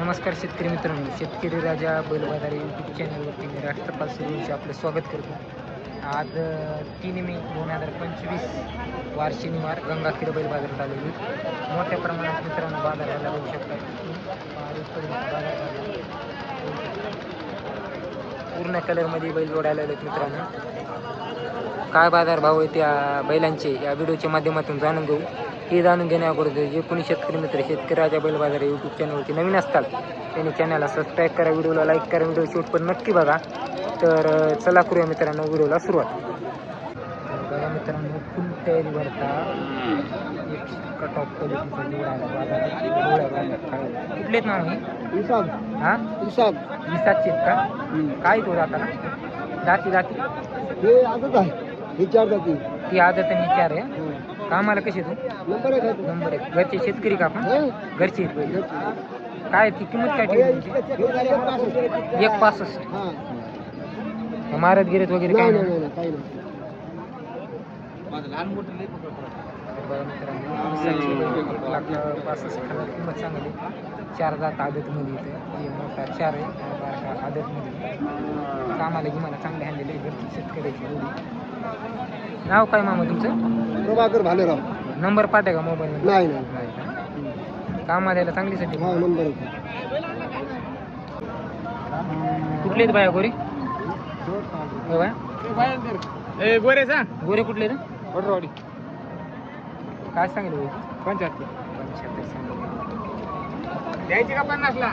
नमस्कार शेतकरी मित्रांनो. शेतकरी राजा बैलबाजार यूट्यूब चॅनलवरती मी राष्ट्रपाल सुरूंचे आपलं स्वागत करतो. आज तीन मे दोन हजार पंचवीस वार शनिवार गंगाखेड बैल बाजारात आलेली. मोठ्या प्रमाणात मित्रांनो बाजाराला बघू शकता. शकतात पूर्ण कलरमध्ये बैल जोडायला आलेत मित्रांनो. काय बाजार भाव आहे त्या बैलांचे? या व्हिडिओच्या माध्यमातून जाणून घेऊ. हे जाणून घेण्याअगोदर जे कोणी शेतकरी मित्र शेतकरी राजा बैल बाजार यूट्यूब चॅनलवरती नवीन असतात त्यांनी चॅनलला सबस्क्राईब करा व्हिडिओला लाईक करा व्हिडिओ शूट पण नक्की बघा. तर चला करूया मित्रांनो व्हिडिओला सुरुवात. बघा मित्रांनो फुल तयारी भरता. कट ऑफ क्वालिटीचा कुठलेच नाव हे? हां? आहेत का? काय तो जाती जाती हे असंच आहे. हे चार जाती. ती आदत आणि चार आहे. कामाला कशी तू? नंबर एक आहे नंबर एक. घरचे शेतकरी का आपण? हं? घरचे आहेत काय ती किंमत काय ठेवली तुमची? हे झाले पासष्ट. एक पासष्ट. हां. मारत गिरत वगैरे काय नाही नाही? नाही नाही काही नाही. तर बघा मित्रांनो, विसाचे बैल एक लाख पासष्ट हजार किंमत सांगली चार जात आदतमध्ये हे मोठा चार आहे आणि बारका आदतमध्ये. कामाला की मला चांगले हँडल आहे. घरची शेतकऱ्याची नाव काय मामा तुमचं? प्रभाकर भालेराव. नंबर पाहते का मोबाईल नंबर नाही. नाही नाही? कामाला यायला चांगलीसाठी? हा नंबर. कुठले आहेत बाया गोरे? हो बाया गोरे सांग गोरे कुठले रे? वडरवाडी काय सांगितलं पंच्याहत्तर. सांगितलं. द्यायची का पन्नासला?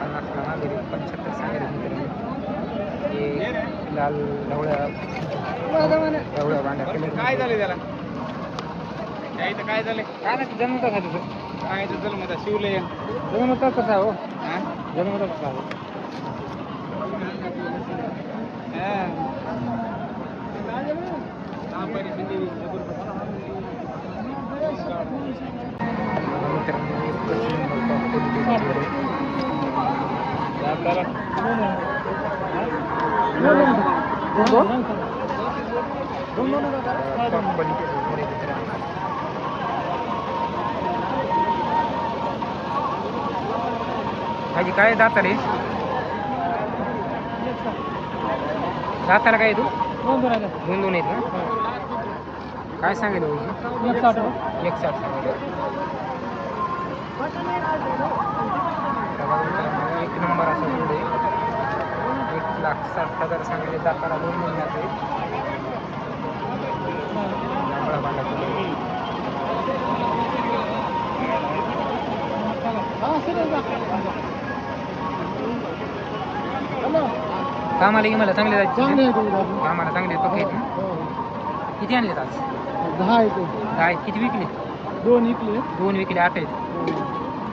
पन्नासला मागे रे, पंच्याहत्तर सांगितलं हे लाल ढवळ्या काय झालं त्याला? काय झालं काय नाही जन्मता का तुझं? काय चल म्हणता शिवले. जन्मता कसा हो? जन्मता कसा हो. मित्रांनो कंपनी माझी काय दाता रे दाताला काय तू? दोन दोन आहेत ना? काय सांगेल भाऊजी? एक साठ सांगेल एक नंबर असा पुढे. एक लाख साठ हजार सांगितले जाताना दोन महिन्यात आहे लांबडा बांडा पुढे. कामाला की मला चांगले जायचे कामाला चांगले पक्के आहेत ना? किती आणलेत आज? दहा येते दहा आहेत. किती विकले? दोन इकले दोन विकले आठ आहेत.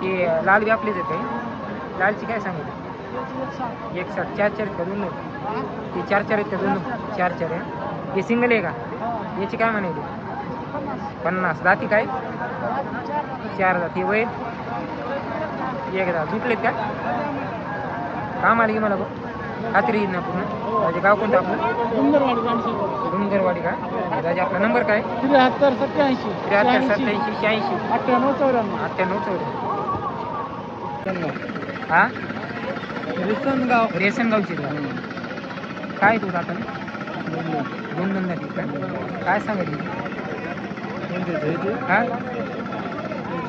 ते लाल बी आपलेच आहेत काही लालची काय सांगितलं? एक साठ चार चार आहेत का दोन ते चार चार आहेत का दोन दोन? चार चार. आहे. हे सिंगल आहे का? याची काय म्हणायची पन्नास दाती काय? चार जाती. वय? एक दा जुटलेत का? काम आले की मला खात्री येईल ना पूर्ण. माझे गाव कोणतं आपलं? डुंगरवाडी का? राजा आपला नंबर काय? त्र्याहत्तर सत्याऐंशी. त्र्याहत्तर सत्याऐंशी शहाऐंशी. अठ्ठ्याण्णव चौऱ्याण्णव. अठ्ठ्याण्णव चौदा हा? रिसनगाव. रेशनगावची का काय तू आता दोन दोन काय सांगितलं हा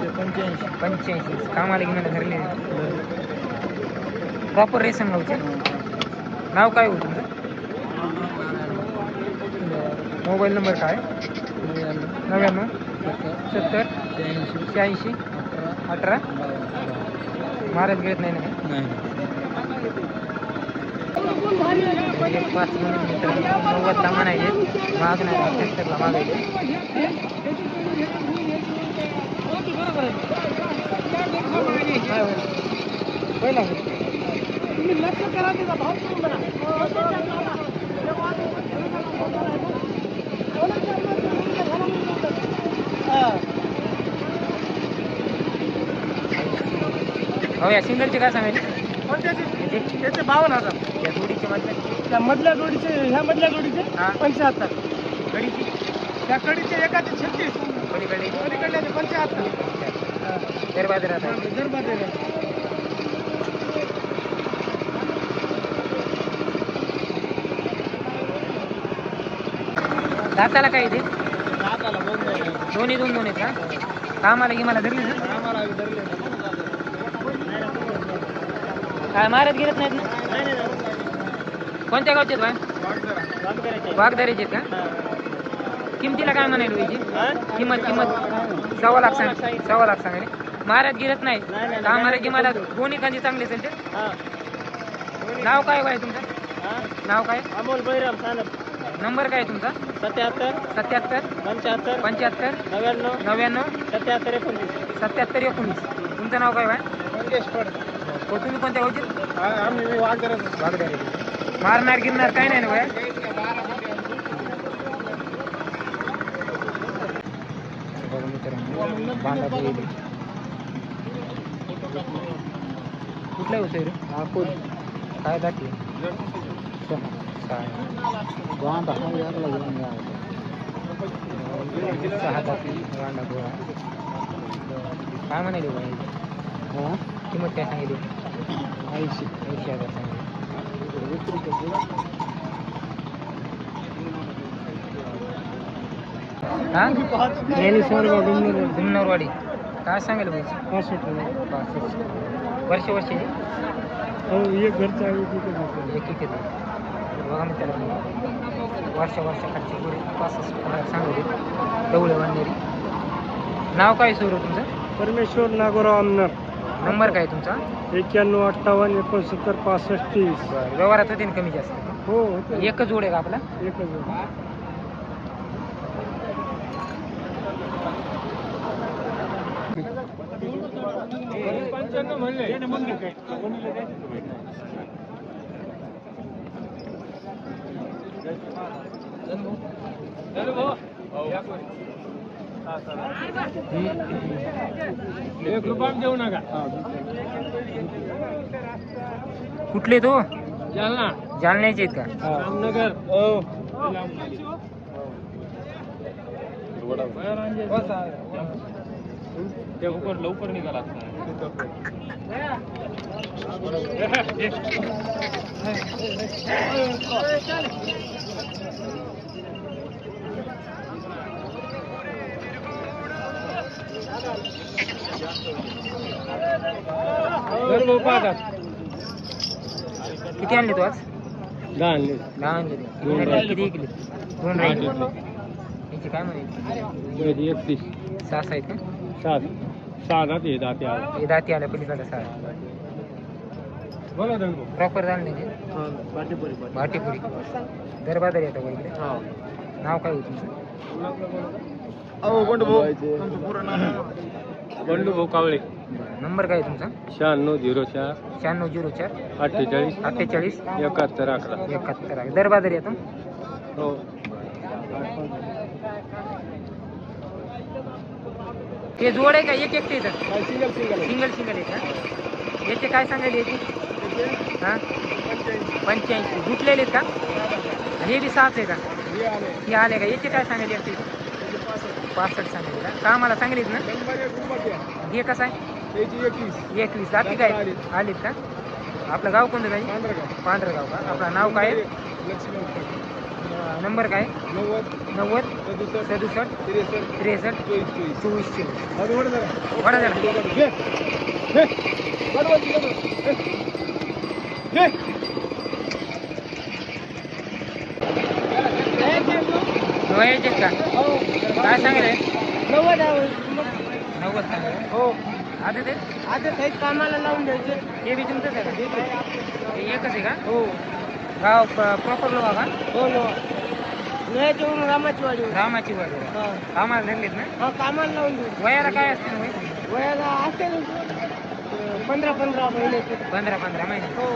पंच्याऐंशी पंच्याऐंशी कामाला की मला धरले प्रॉपर रेशनगावचे नाव काय हो तुमचं? मोबाईल नंबर काय? नव्याण्णव. सत्तर. शहाऐंशी. अठरा. महाराज गिळत नाही ना? एक पाच मिनिट नव्वदला म्हणायचे माग नाही अठ्ठ्याहत्तरला मागायचे काय होईल? होईल ना? हो या काय सांगायची त्याचे बावन्न हजार. या जोडीचे मधले त्या मधल्या जोडीचे ह्या मधल्या जोडीचे हा. पंच्याहत्तर गडीची त्या कडीचे एकाचे छत्तीस. पलीकडे पलीकडल्याचे पंच्याहत्तर. दर बाजारात आहे. दाताला काय इथे दोन्ही दोन दोन आहेत का? कामाला की मला धरली ना? काय मारत गिरत नाहीत ना? कोणत्या गावचे आहेत बाय? वाघदारीचे आहेत का? किमतीला काय म्हणायला पाहिजे किंमत किंमत. सव्वा लाख सांग सव्वा लाख सांगा महाराज गिरत नाही कामाला की मला दोन्ही कांदी चांगले असेल ते. नाव काय बाय तुमचं? नाव काय? अमोल बैराम सानप. नंबर काय तुमचा? सत्याहत्तर. सत्याहत्तर. पंच्याहत्तर. पंच्याहत्तर. नव्याण्णव. नव्याण्णव. सत्याहत्तर एकोणतीस. सत्याहत्तर एकोणीस तुमचं नाव काय बाय? मंगेश पड हो तुम्ही कोणत्या गावचे आम्ही मी वागदरच वाघदारी. मारणार गिरणार काय नाही ना बाय? बघा मित्रांनो बांधा. कुठला होतं रे नागपूर काय दाखले सहा दाखली वांडा गोळा काय म्हणाले बाई? किंमत काय सांगितली? ऐंशी. ऐंशी हजार सांगितले. हा? जुन्नरवाडी काय सांगेल बाई वर्ष वर्ष एक घरचा एक एक येते बघा मी त्याला वर्ष वर्ष खालची पुढे पासष्ट हजार सांगले. डवळे वाढणारी नाव काय सुरू तुमचं? परमेश्वर नागोराव आमनार. नंबर काय तुमचा? एक्क्याण्णव अठ्ठावन्न एकोणसत्तर पासष्ट तीस. बरं व्यवहारात होते ना कमी जास्त हो होते एकच जोड आहे का आपला? एकच एक रुपया देऊ नका कुठले तो? जालना. जालन्याचे आहेत का? रामनगर. ते उपर लवकर निघाला किती आणले तू आज? दहा आणले. दहा आणले ते. दोन किती राहिले. किती ऐकले दोन राहिले. याचे काय म्हणायचे एकतीस. सहा आहेत का? सात. सहा जाते दाते हे दाती आल्या पलीकडे सहा बोला प्रॉपर जालन्याचे पाठीपुरी भाटीपुरी दरबाजार येतं इकडे नाव काय होतं तुमचं? बंडू भाऊ. कावळे. नंबर काय आहे तुमचा? शहाण्णव झिरो चार. शहाण्णव झिरो चार. अठ्ठेचाळीस. अठ्ठेचाळीस. एकाहत्तर अकरा. एकाहत्तर येतो हो. ते जोड आहे का? एक एकटे येतात सिंगल सिंगल सिंगल सिंगल आहे का? याचे काय सांगायले याचे? हाँ? पंच्याऐंशी. गुटलेले आहेत का? हे बी सात आहे का? हे आले का? याचे काय सांगायले याचे? पासष्ट सांगितलं. का आम्हाला सांगलीत ना? हे कसं आहे? एकवीस. जाती काय? आलीत का? आपलं गाव कोणतं काही पांढरं गाव का? आपलं नाव काय? आहे? नंबर काय? आहे? नव्वद सदुसष्ट त्रेसष्ट चोवीस चोवीस वडा जरा वयाचे का? काय सांगेल नव्वद सांगेल हो? आता ते? आता काही कामाला लावून द्यायचे. हे बी तुमचंच आहे का? हे एकच आहे का? हो. गाव प्रॉपर लोक का? हो नो नयाच्यावरून रामाची वाडी रामाची वाडी. हा. कामाला धरलेत ना? हा, कामाला लावून देऊ. वयाला काय असते ना वय? वयाला असेल पंधरा पंधरा महिन्याचे पंधरा पंधरा महिने. हो.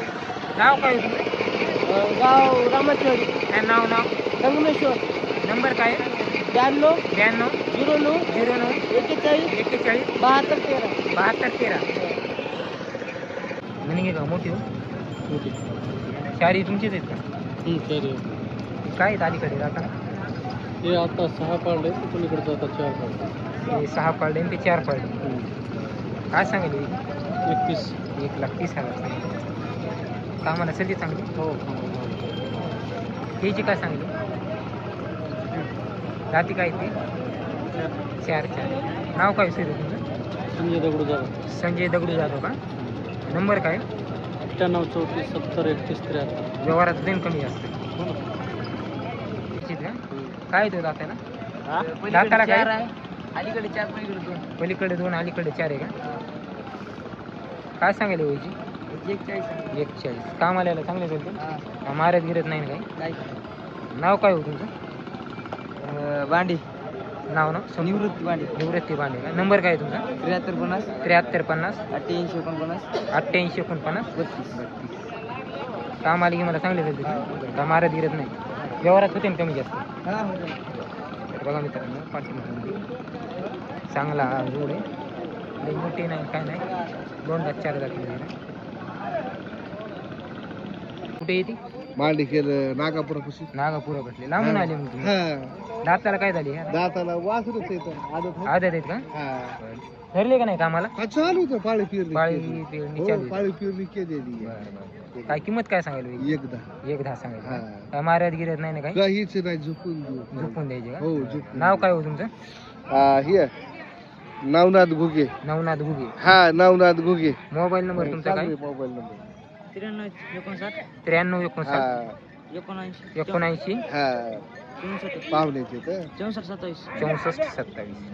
नाव काय गाव रामाची वाडी. काय नाव नाव? संगमेश्वर नंबर काय आहे? ब्याण्णव ब्याण्णव झिरो नऊ झिरो नऊ एक्केचाळीस एक्केचाळीस बहात्तर तेरा. बहात्तर तेरा. म्हणजे का मोठी हो. चारी तुमचीच आहेत का? काय आहेत अलीकडे जाताना? हे आता सहा पांडे पलीकडे जातात चार पांडे ते सहा पाळले आणि ते चार पाळले. काय सांगितलं एकतीस. एक लाख तीस हजार सांगितलं कामाला सध्या चांगली? हो त्याची काय सांगितली जाती काय ते. चार चार. नाव काय सर तुमचं? संजय दगडू जाधव. संजय दगडू जाधव का? नंबर काय? अठ्ठ्याण्णव चौतीस सत्तर एकतीस त्र्याहत्तर. व्यवहारात देण कमी जास्त. काय तो दाताला? दाताला काय? अलीकडे चार पलीकडे दोन. पलीकडे दोन अलीकडे चार आहे का? काय सांगायला वयची एक चाळीस एक चाळीस काम आल्याला चांगले चालते मारत गिरत नाही ना काय नाव काय हो तुमचं? भांडी. नाव ना? निवृत्ती भांडी. निवृत्ती बांडे का नंबर काय आहे तुमचा? त्र्याहत्तर पन्नास. त्र्याहत्तर पन्नास. अठ्ठ्याऐंशी एकोणपन्नास. अठ्ठ्याऐंशी एकोणपन्नास. बत्तीस. काम आली की मला चांगले चालते का मारत गिरत नाही? व्यवहारात होते ना कमी जास्त? तर बघा मित्रांनो पाठीमागे चांगला रोड आहे. मोठी नाही काय नाही. दोन दात चार दात कुठे येते मांडी केलं नागापुरापाशी. नागापुरा भेटले लांबून आले मग तुम्ही? हा. दाताला काय झाली? दाताला वासरच येतं आदत आहेत का? हा. धरले का नाही कामाला? हा, चालू होतं पाळी पिरली पाळी केली. पेरणी हो चालू आहे. पाळी पिरली केलेली बरं, आहे. बरं. काय किंमत काय सांगायला एकदा एक दहा. सांगायला. हा. काय मारत गिरत नाही ना काही? काहीच नाही झुकून देऊ. झोपून द्यायचे का? हो झुकून नाव काय हो तुमचं? हा हे नवनाथ घुगे. नवनाथ घुगे. हा नवनाथ घुगे. मोबाईल नंबर तुमचा काय? Mobile number. त्र्याण्णव एकोणसाठ? हा त्र्याण्णव एकोणसाठ. एकोणऐंशी. एकोणऐंशी. हा. चौसष्ट. पाहुण्याचे तर चौसष्ट सत्तावीस. चौसष्ट सत्तावीस.